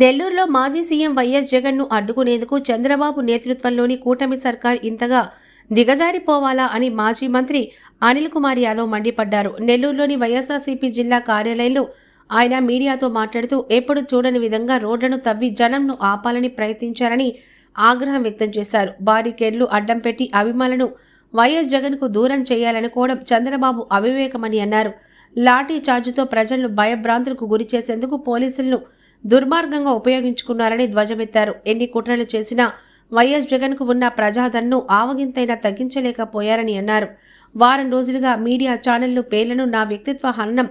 నెల్లూరులో మాజీ CM YS జగన్ను అడ్డుకునేందుకు చంద్రబాబు నేతృత్వంలోని కూటమి సర్కార్ ఇంతగా దిగజారిపోవాలా అని మాజీ మంత్రి అనిల్ కుమార్ యాదవ్ మండిపడ్డారు. నెల్లూరులోని వైఎస్ఆర్సీపీ జిల్లా కార్యాలయంలో ఆయన మీడియాతో మాట్లాడుతూ ఎప్పుడు చూడని విధంగా రోడ్లను తవ్వి జనంను ఆపాలని ప్రయత్నించారని ఆగ్రహం వ్యక్తం చేశారు. బారికేడ్లు అడ్డం పెట్టి అభిమానులను వైఎస్ జగన్కు దూరం చేయాలనుకోవడం చంద్రబాబు అవివేకమని అన్నారు. లాఠీ చార్జుతో ప్రజలను భయభ్రాంతులకు గురి చేసేందుకు పోలీసులను దుర్మార్గంగా ఉపయోగించుకున్నారని ధ్వజమెత్తారు. ఎన్ని కుట్రలు చేసినా వైఎస్ జగన్కు ఉన్న ప్రజాదరణను ఆవగింతైనా తగ్గించలేకపోయారని అన్నారు. వారం రోజులుగా మీడియా ఛానళ్ళు పేర్లను నా వ్యక్తిత్వ హననం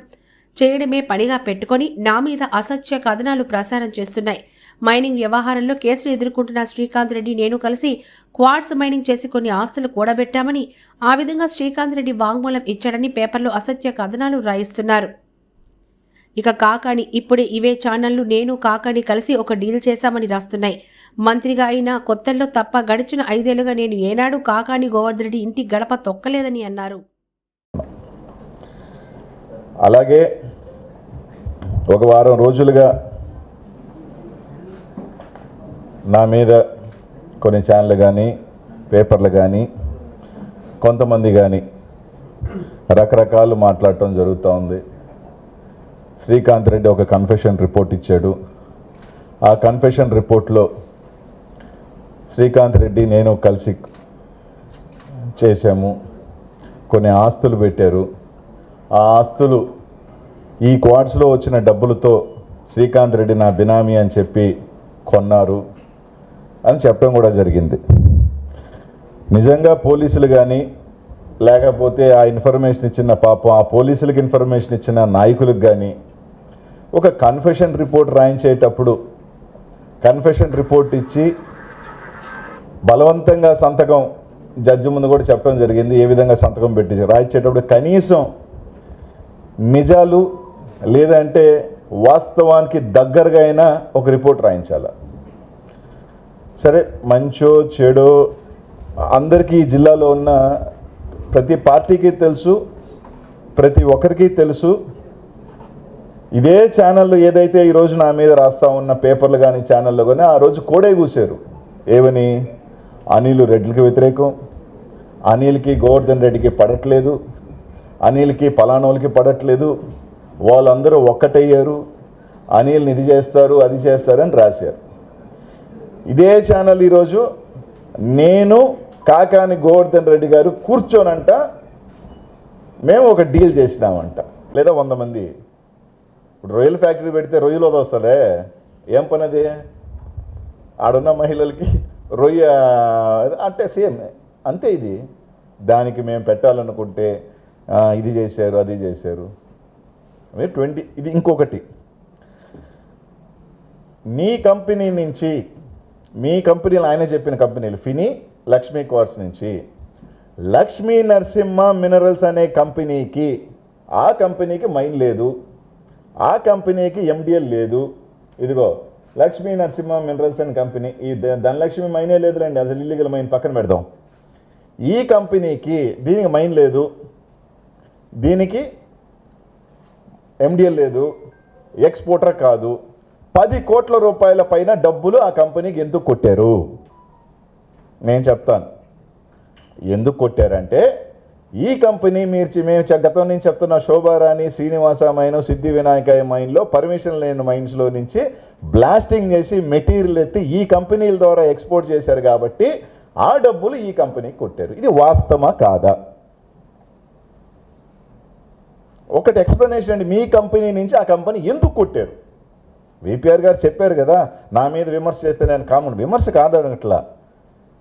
చేయడమే పనిగా పెట్టుకొని నా మీద అసత్య కథనాలు ప్రసారం చేస్తున్నాయి. మైనింగ్ వ్యవహారంలో కేసులు ఎదుర్కొంటున్న శ్రీకాంత్ రెడ్డి నేను కలిసి క్వార్ట్స్ మైనింగ్ చేసి కొన్ని ఆస్తులు కూడబెట్టామని ఆ విధంగా శ్రీకాంత్ రెడ్డి వాంగ్మూలం ఇచ్చాడని పేపర్లో అసత్య కథనాలు రాయిస్తున్నారు. ఇక కాకాని ఇప్పుడే ఇవే ఛానళ్ళు నేను కాకాని కలిసి ఒక డీల్ చేశామని రాస్తున్నాయి. మంత్రిగా అయినా కొత్తల్లో తప్ప గడిచిన ఐదేళ్ళుగా నేను ఏనాడు కాకాని గోవర్ధన్ రెడ్డి ఇంటి గడప తొక్కలేదని అన్నారు. అలాగే ఒక వారం రోజులుగా నా మీద కొన్ని ఛానళ్ళు కానీ పేపర్లు కానీ కొంతమంది కానీ రకరకాలు మాట్లాడటం జరుగుతూ ఉంది శ్రీకాంత్ రెడ్డి ఒక కన్ఫెషన్ రిపోర్ట్ ఇచ్చాడు. ఆ కన్ఫెషన్ రిపోర్ట్లో శ్రీకాంత్ రెడ్డి నేను కలిసి చేశాము. కొన్ని ఆస్తులు పెట్టారు. ఆ ఆస్తులు ఈ క్వార్ట్స్లో వచ్చిన డబ్బులతో శ్రీకాంత్ రెడ్డి నా బినామీ అని చెప్పి కొన్నారు అని చెప్పడం కూడా జరిగింది. నిజంగా పోలీసులు కానీ లేకపోతే ఆ ఇన్ఫర్మేషన్ ఇచ్చిన పాపం ఆ పోలీసులకు ఇన్ఫర్మేషన్ ఇచ్చిన నాయకులకు కానీ ఒక కన్ఫెషన్ రిపోర్ట్ రాయించేటప్పుడు కన్ఫెషన్ రిపోర్ట్ ఇచ్చి బలవంతంగా సంతకం జడ్జి ముందు కూడా చెప్పడం జరిగింది ఏ విధంగా సంతకం పెట్టి రాయించేటప్పుడు కనీసం నిజాలు లేదంటే వాస్తవానికి దగ్గరగా అయినా ఒక రిపోర్ట్ రాయించాల. సరే మంచో చెడో అందరికీ ఈ జిల్లాలో ఉన్న ప్రతి పార్టీకి తెలుసు ప్రతి ఒక్కరికి తెలుసు ఇదే ఛానళ్ళు ఏదైతే ఈరోజు నా మీద రాస్తా ఉన్న పేపర్లు కానీ ఛానళ్ళు కానీ ఆ రోజు కోడే కూశారు ఏమని? అనిల్ రెడ్లకి వ్యతిరేకం. అనిల్కి గోవర్ధన్ రెడ్డికి పడట్లేదు. అనిల్కి పలానోళ్ళకి పడట్లేదు. వాళ్ళందరూ ఒక్కటయ్యారు. అనిల్ని ఇది చేస్తారు అది చేస్తారని రాశారు. ఇదే ఛానల్ ఈరోజు నేను కాకాని గోవర్ధన్ రెడ్డి గారు కూర్చోనంట మేము ఒక డీల్ చేసినామంట. లేదా వంద మంది ఇప్పుడు రొయ్యల ఫ్యాక్టరీ పెడితే రొయ్యలు వదొస్తుందే ఏం పని అది ఆడున్న మహిళలకి రొయ్య అంటే సేమ్ అంతే ఇది. దానికి మేము పెట్టాలనుకుంటే ఇది చేశారు అది చేశారు. మీరు ట్వంటీ ఇది ఇంకొకటి. నీ కంపెనీ నుంచి మీ కంపెనీలు ఆయన చెప్పిన కంపెనీలు ఫిని లక్ష్మీ కార్స్ నుంచి. లక్ష్మీ నరసింహ మినరల్స్ అనే కంపెనీకి ఆ కంపెనీకి మైన్ లేదు. ఆ కంపెనీకి ఎండిఎల్ లేదు. ఇదిగో Lakshmi Narasimha minerals and company ఈ ధనలక్ష్మి మైనే లేదులేండి అసలు ఇల్లీగల్ మైన్ పక్కన పెడదాం. ఈ కంపెనీకి దీనికి మైన్ లేదు. దీనికి ఎండిఎల్ లేదు. ఎక్స్పోర్టర్ కాదు. పది కోట్ల రూపాయల పైన డబ్బులు ఆ కంపెనీకి ఎందుకు కొట్టారు? నేను చెప్తాను. ఎందుకు కొట్టారంటే ఈ కంపెనీ మీర్చి మేము గతం నుంచి చెప్తున్న శోభారాణి శ్రీనివాస మైన్ సిద్ధి వినాయక మైన్లో పర్మిషన్ లేని మైన్స్లో నుంచి బ్లాస్టింగ్ చేసి మెటీరియల్ ఎత్తి ఈ కంపెనీల ద్వారా ఎక్స్పోర్ట్ చేశారు కాబట్టి ఆ డబ్బులు ఈ కంపెనీకి కొట్టారు. ఇది వాస్తవమా కాదా? ఒకటి ఎక్స్ప్లెనేషన్ అండి. మీ కంపెనీ నుంచి ఆ కంపెనీ ఎందుకు కొట్టారు? విపిఆర్ గారు చెప్పారు కదా నా మీద విమర్శ చేస్తే నేను కామన్. విమర్శ కాదనట్లా.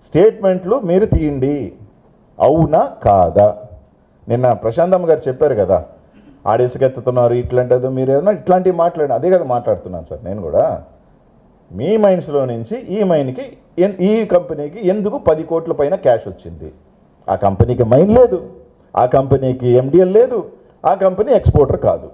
స్టేట్మెంట్లు మీరు తీయండి. అవునా కాదా? నిన్న ప్రశాంతమ్మ గారు చెప్పారు కదా ఆడేసుకెత్తుతున్నారు ఇట్లాంటిదో మీరు ఏదైనా ఇట్లాంటివి మాట్లాడిన అదే కదా మాట్లాడుతున్నాను సార్ నేను కూడా. మీ మైన్స్లో నుంచి ఈ మైన్కి ఎన్- ఈ కంపెనీకి ఎందుకు పది కోట్ల పైన క్యాష్ వచ్చింది? ఆ కంపెనీకి మైన్ లేదు ఆ కంపెనీకి ఎండిఎల్ లేదు ఆ కంపెనీ ఎక్స్పోర్టర్ కాదు.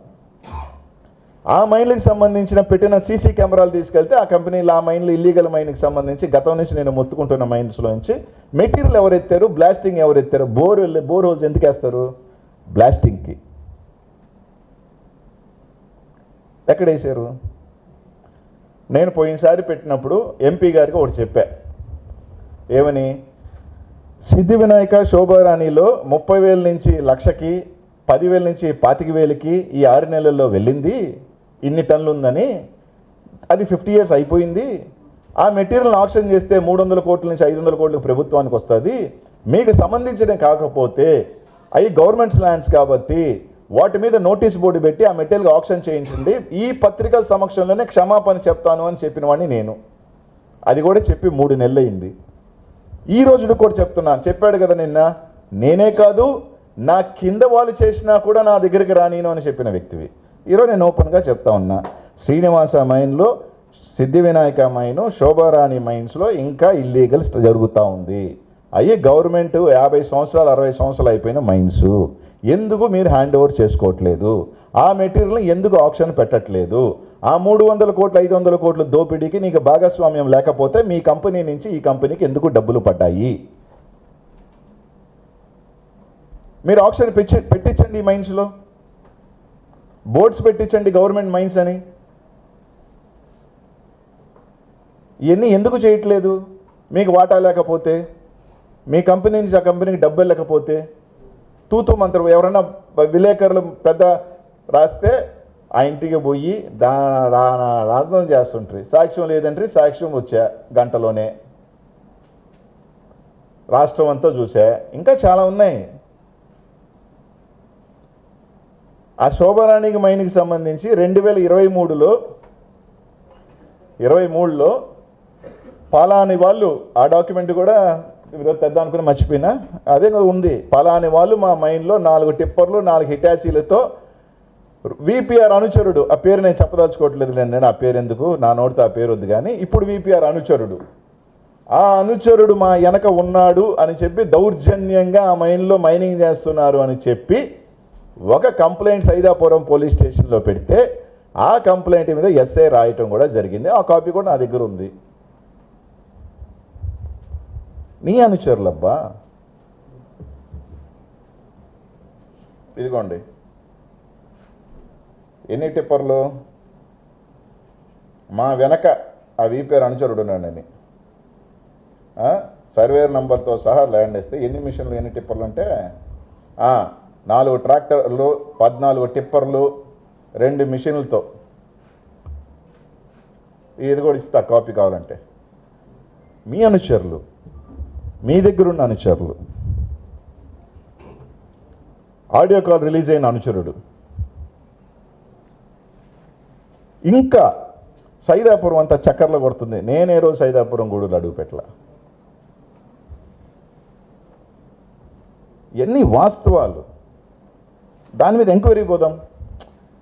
ఆ మైన్లకు సంబంధించిన పెట్టిన సీసీ కెమెరాలు తీసుకెళ్తే ఆ కంపెనీలో ఆ మైన్లు ఇల్లీగల్ మైన్కి సంబంధించి గతం నుంచి నేను మొత్తుకుంటున్న మైన్స్లో నుంచి మెటీరియల్ ఎవరు ఎత్తారు బ్లాస్టింగ్ ఎవరు ఎత్తారు బోర్ వెళ్ళి బోర్ హోల్స్ ఎందుకు వేస్తారు? బ్లాస్టింగ్కి. ఎక్కడ వేసారు నేను పోయినసారి పెట్టినప్పుడు ఎంపీ గారికి ఒకటి చెప్పా. ఏమని? సిద్ధి వినాయక శోభారాణిలో ముప్పై వేల నుంచి లక్షకి పదివేల నుంచి పాతిక వేలకి ఈ ఆరు నెలల్లో వెళ్ళింది? ఇన్ని టన్నులు ఉందని అది ఫిఫ్టీ ఇయర్స్ అయిపోయింది. ఆ మెటీరియల్ని ఆప్షన్ చేస్తే మూడు వందల కోట్ల నుంచి ఐదు వందల కోట్లకు ప్రభుత్వానికి వస్తుంది. మీకు సంబంధించిన కాకపోతే అవి గవర్నమెంట్స్ ల్యాండ్స్ కాబట్టి వాటి మీద నోటీస్ బోర్డు పెట్టి ఆ మెటీరియల్ ఆప్షన్ చేయించండి. ఈ పత్రికల సమక్షంలోనే క్షమాపణ చెప్తాను అని చెప్పిన వాడిని నేను. అది కూడా చెప్పి మూడు నెలలయింది ఈ రోజు కూడా చెప్తున్నాను. చెప్పాడు కదా నిన్న నేనే కాదు నా కింద వాళ్ళు చేసినా కూడా నా దగ్గరికి రానీను అని చెప్పిన వ్యక్తివి. ఈరోజు నేను ఓపెన్గా చెప్తా ఉన్నా. శ్రీనివాస మైన్లో సిద్ధి వినాయక మైను శోభారాణి మైన్స్లో ఇంకా ఇల్లీగల్ జరుగుతూ ఉంది. అయ్యి గవర్నమెంట్ యాభై సంవత్సరాలు అరవై సంవత్సరాలు అయిపోయిన మైన్స్. ఎందుకు మీరు హ్యాండ్ ఓవర్ చేసుకోవట్లేదు? ఆ మెటీరియల్ని ఎందుకు ఆప్షన్ పెట్టట్లేదు? ఆ మూడు వందల కోట్లు ఐదు వందల కోట్ల దోపిడీకి నీకు భాగస్వామ్యం లేకపోతే మీ కంపెనీ నుంచి ఈ కంపెనీకి ఎందుకు డబ్బులు పడ్డాయి? మీరు ఆప్షన్ పెట్టి పెట్టించండి ఈ మైన్స్లో. బోర్డ్స్ పెట్టించండి గవర్నమెంట్ మైన్స్ అని. ఇవన్నీ ఎందుకు చేయట్లేదు? మీకు వాటా లేకపోతే మీ కంపెనీ నుంచి ఆ కంపెనీకి డబ్బులు లేకపోతే తూతూ మంత్రం ఎవరైనా విలేకరులు పెద్ద రాస్తే ఆ ఇంటికి పోయి దా రా- చేస్తుంటారు సాక్ష్యం లేదంటే సాక్ష్యం వచ్చా గంటలోనే. రాష్ట్రం అంతా చూసా. ఇంకా చాలా ఉన్నాయి. ఆ శోభరాణికి మైన్కి సంబంధించి రెండు వేల ఇరవై మూడులో ఇరవై మూడులో పాలాని వాళ్ళు ఆ డాక్యుమెంట్ కూడా ఈరోజు తెద్దాం అనుకుని మర్చిపోయినా. అదే ఉంది. పాలాని వాళ్ళు మా మైండ్లో నాలుగు టిప్పర్లు నాలుగు హిటాచీలతో విపిఆర్ అనుచరుడు. ఆ పేరు నేను చెప్పదలుచుకోవట్లేదు నేను ఆ పేరు ఎందుకు? నా నోటితో ఆ పేరు వద్దు కానీ ఇప్పుడు విపిఆర్ అనుచరుడు. ఆ అనుచరుడు మా వెనక ఉన్నాడు అని చెప్పి దౌర్జన్యంగా ఆ మైన్లో మైనింగ్ చేస్తున్నారు అని చెప్పి ఒక కంప్లైంట్ సైదాపురం పోలీస్ స్టేషన్లో పెడితే ఆ కంప్లైంట్ మీద ఎస్ఐ రాయటం కూడా జరిగింది. ఆ కాపీ కూడా నా దగ్గర ఉంది. నీ అనుచరులబ్బా. ఇదిగోండి. ఎన్ని టిప్పర్లు? మా వెనక ఆ వీపీఆర్ అనుచరుడు ఉన్నానని సర్వేర్ నంబర్తో సహా ల్యాండ్ వేస్తే ఎన్ని మిషన్లు ఎన్ని టిప్పర్లు అంటే నాలుగు ట్రాక్టర్లు పద్నాలుగు టిప్పర్లు రెండు మిషన్లతో. ఇది కూడా ఇస్తా కాపీ కావాలంటే. మీ అనుచరులు మీ దగ్గరున్న అనుచరులు. ఆడియో కాల్ రిలీజ్ అయిన అనుచరుడు. ఇంకా సైదాపురం అంతా చక్కర్లు కొడుతుంది. నేనే రోజు సైదాపురం గూడులు అడుగుపెట్ల ఎన్ని వాస్తవాలు. దాని మీద ఎంక్వైరీ పోదాం.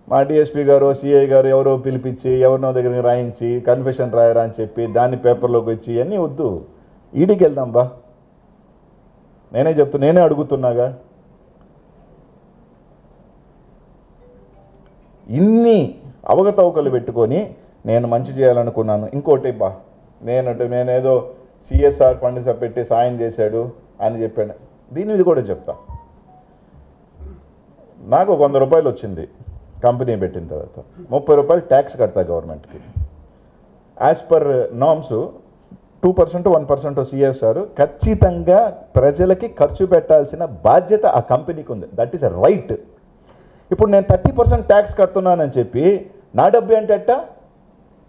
మా డిఎస్పీ గారు సిఐ గారు ఎవరో పిలిపించి ఎవరినో దగ్గరికి రాయించి కన్ఫెషన్ రాయరా అని చెప్పి దాన్ని పేపర్లోకి వచ్చి అన్నీ వద్దు. ఈడికి వెళ్దాం బా. నేనే చెప్తూ నేనే అడుగుతున్నాగా. ఇన్ని అవకతవకలు పెట్టుకొని నేను మంచి చేయాలనుకున్నాను. ఇంకోటి బా నేను నేనేదో సిఎస్ఆర్ ఫండ్స్ పెట్టి సాయం చేశాడు అని చెప్పాను. దీని మీద కూడా చెప్తా. నాకు వంద రూపాయలు వచ్చింది కంపెనీ పెట్టిన తర్వాత. ముప్పై రూపాయలు ట్యాక్స్ కడతా గవర్నమెంట్కి. As per norms two percent one percent CSR ఖచ్చితంగా ప్రజలకి ఖర్చు పెట్టాల్సిన బాధ్యత ఆ కంపెనీకి ఉంది. దట్ ఈస్ అ రైట్ ఇప్పుడు నేను థర్టీ పర్సెంట్ ట్యాక్స్ కడుతున్నానని చెప్పి నా డబ్బు ఏంటట్ట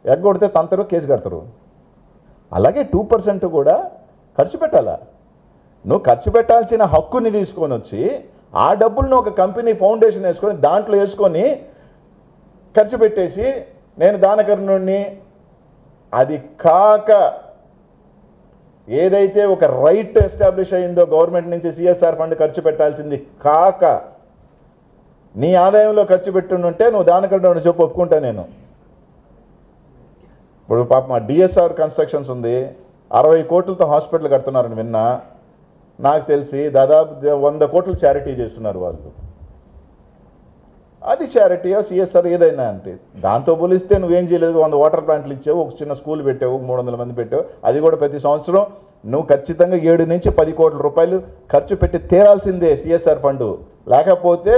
ఎగ్గొడితే తంతరు కేసు కడతారు. అలాగే టూ పర్సెంట్ కూడా ఖర్చు పెట్టాలా? నువ్వు ఖర్చు పెట్టాల్సిన హక్కుని తీసుకొని వచ్చి ఆ డబ్బులను ఒక కంపెనీ ఫౌండేషన్ వేసుకొని దాంట్లో వేసుకొని ఖర్చు పెట్టేసి నేను దానకర్ణుడిని అది కాక ఏదైతే ఒక రైట్ ఎస్టాబ్లిష్ అయిందో గవర్నమెంట్ నుంచి సిఎస్ఆర్ ఫండ్ ఖర్చు పెట్టాల్సింది కాక నీ ఆదాయంలో ఖర్చు పెట్టుంటే నువ్వు దానకర్ణుడిని చెప్పు ఒప్పుకుంటా నేను. ఇప్పుడు పాప మా డిఎస్ఆర్ కన్స్ట్రక్షన్స్ ఉంది. అరవై కోట్లతో హాస్పిటల్ కడుతున్నారని విన్నా. నాకు తెలిసి దాదాపు వంద కోట్లు చారిటీ చేస్తున్నారు వాళ్ళు. అది చారిటీ సిఎస్ఆర్ ఏదైనా అంటే. దాంతో పోలిస్తే నువ్వేం చేయలేదు వంద వాటర్ ప్లాంట్లు ఇచ్చావు ఒక చిన్న స్కూల్ పెట్టావు మూడు వందల మంది పెట్టావు. అది కూడా ప్రతి సంవత్సరం నువ్వు ఖచ్చితంగా ఏడు నుంచి పది కోట్ల రూపాయలు ఖర్చు పెట్టి తీరాల్సిందే సిఎస్ఆర్ ఫండ్. లేకపోతే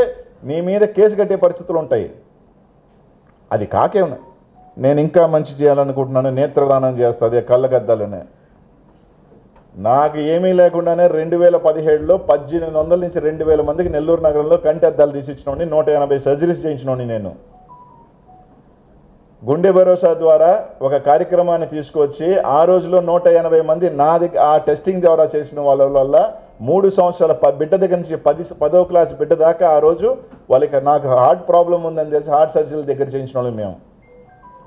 నీ మీద కేసు కట్టే పరిస్థితులు ఉంటాయి. అది కాకేమన్నా నేను ఇంకా మంచి చేయాలనుకుంటున్నాను నేత్రదానం చేస్తుంది కళ్ళగద్దాలనే నాకు ఏమీ లేకుండానే రెండు వేల పదిహేడులో పద్దెనిమిది వందల నుంచి రెండు వేల మందికి నెల్లూరు నగరంలో కంటి అద్దాలు తీసిచ్చినోని నూట ఎనభై సర్జరీస్ చేయించినోని నేను. గుండె భరోసా ద్వారా ఒక కార్యక్రమాన్ని తీసుకొచ్చి ఆ రోజులో నూట ఎనభై మంది నా దగ్గర ఆ టెస్టింగ్ ద్వారా చేసిన వాళ్ళ వల్ల మూడు సంవత్సరాల ప- బిడ్డ దగ్గర నుంచి పది పదో క్లాస్ బిడ్డ దాకా ఆ రోజు వాళ్ళకి నాకు హార్ట్ ప్రాబ్లం ఉందని తెలిసి హార్ట్ సర్జరీల దగ్గర చేయించిన వాళ్ళు మేము.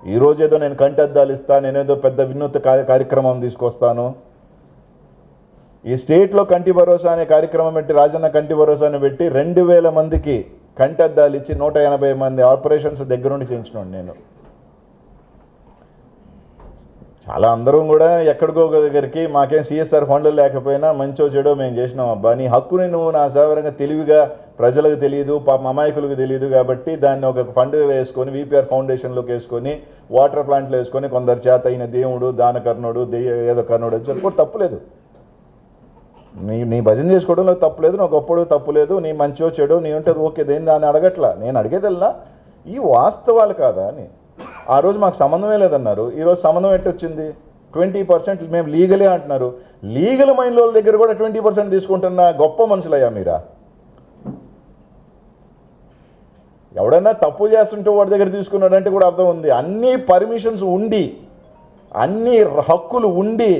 ఈ రోజు ఏదో నేను కంటి అద్దాలు ఇస్తాను నేనేదో పెద్ద వినూత్న కార్య- కార్యక్రమం తీసుకొస్తాను. ఈ స్టేట్లో కంటి భరోసా అనే కార్యక్రమం పెట్టి రాజన్న కంటి భరోసాను పెట్టి రెండు వేల మందికి కంటి అద్దాలు ఇచ్చి నూట ఎనభై మంది ఆపరేషన్స్ దగ్గరుండి చేయించినాను నేను. చాలా అందరం కూడా ఎక్కడికో దగ్గరికి మాకేం సిఎస్ఆర్ ఫండ్లు లేకపోయినా మంచో చెడో మేము చేసినాం అబ్బా. నీ హక్కుని నువ్వు నా సేవరంగా తెలివిగా ప్రజలకు తెలియదు పాప అమాయకులకు తెలియదు కాబట్టి దాన్ని ఒక ఫండ్ వేసుకొని విపిఆర్ ఫౌండేషన్లోకి వేసుకొని వాటర్ ప్లాంట్లో వేసుకొని కొందరు చేత అయిన దేవుడు దానకర్ణుడు దెయ్య ఏదో కర్ణుడు అని కూడా తప్పులేదు. నీ నీ భజన చేసుకోవడంలో తప్పు లేదు నా గొప్పడు తప్పులేదు నీ మంచో చెడు నీ ఉంటుంది ఓకే దేని దాన్ని అడగట్లా? నేను అడిగేదల్లా? ఈ వాస్తవాలు కాదా అని. ఆ రోజు మాకు సంబంధమే లేదన్నారు. ఈరోజు సంబంధం ఎట్టొచ్చింది? ట్వంటీ పర్సెంట్ మేము లీగలే అంటున్నారు. లీగల్ మైండ్ వాళ్ళ దగ్గర కూడా ట్వంటీ పర్సెంట్ తీసుకుంటున్న గొప్ప మనుషులయ్యా మీరా? ఎవడన్నా తప్పు చేస్తుంటే వాడి దగ్గర తీసుకున్నాడంటే కూడా అర్థం ఉంది. అన్ని పర్మిషన్స్ ఉండి అన్ని హక్కులు ఉండి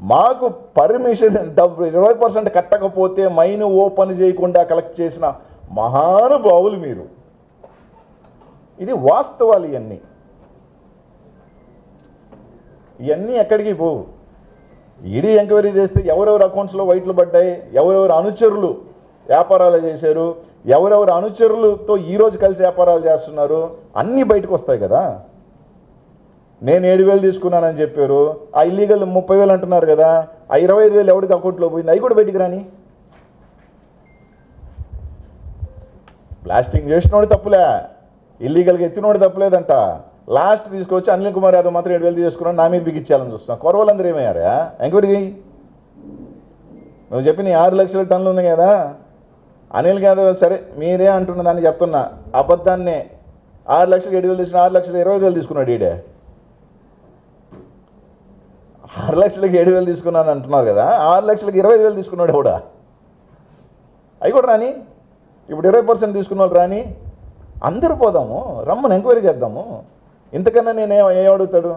మాకు పర్మిషన్ డబ్బు ఇరవై పర్సెంట్ కట్టకపోతే మైన్ ఓపెన్ చేయకుండా కలెక్ట్ చేసిన మహానుభావులు మీరు. ఇది వాస్తవాలు ఇవన్నీ ఇవన్నీ ఎక్కడికి పోవు. ఈడీ ఎంక్వైరీ చేస్తే ఎవరెవరు అకౌంట్స్లో వైట్లు పడ్డాయి ఎవరెవరు అనుచరులు వ్యాపారాలు చేశారు ఎవరెవరు అనుచరులతో ఈరోజు కలిసి వ్యాపారాలు చేస్తున్నారు అన్నీ బయటకు వస్తాయి కదా. నేను ఏడు వేలు తీసుకున్నానని చెప్పారు. ఆ ఇల్లీగల్ ముప్పై వేలు అంటున్నారు కదా ఆ ఇరవై ఐదు వేలు ఎవరికి అకౌంట్లో పోయింది? అవి కూడా బయటికి రాని. బ్లాస్టింగ్ చేసినోడు తప్పులే. ఇల్లీగల్గా ఎత్తినోడు తప్పులేదంట. లాస్ట్ తీసుకొచ్చి అనిల్ కుమార్ యాదవ్ మాత్రం ఏడు వేలు తీసుకున్నాను నా మీద బిగించాలని చూస్తున్నా. కొరవలందరూ ఏమయ్యారా? ఎంక్వైరీ నువ్వు చెప్పిన ఈ ఆరు లక్షల టన్నులు ఉంది కదా. అనిల్ యాదవ్ సరే మీరే అంటున్న దాన్ని చెప్తున్నా. అబద్ధాన్నే. ఆరు లక్షలు ఏడు వేలు తీసుకున్నా ఆరు లక్షలు ఇరవై వేలు తీసుకున్నాడు ఈడే. ఆరు లక్షలకి ఏడు వేలు తీసుకున్నాను అంటున్నావు కదా ఆరు లక్షలకి ఇరవై ఐదు వేలు తీసుకున్నాడు కూడా అవి కూడా రాని? ఇప్పుడు ఇరవై పర్సెంట్ తీసుకున్న వాళ్ళు రాని? అందరూ పోదాము రమ్మని ఎంక్వైరీ చేద్దాము. ఇంతకన్నా నేను ఏం అడుగుతాడు?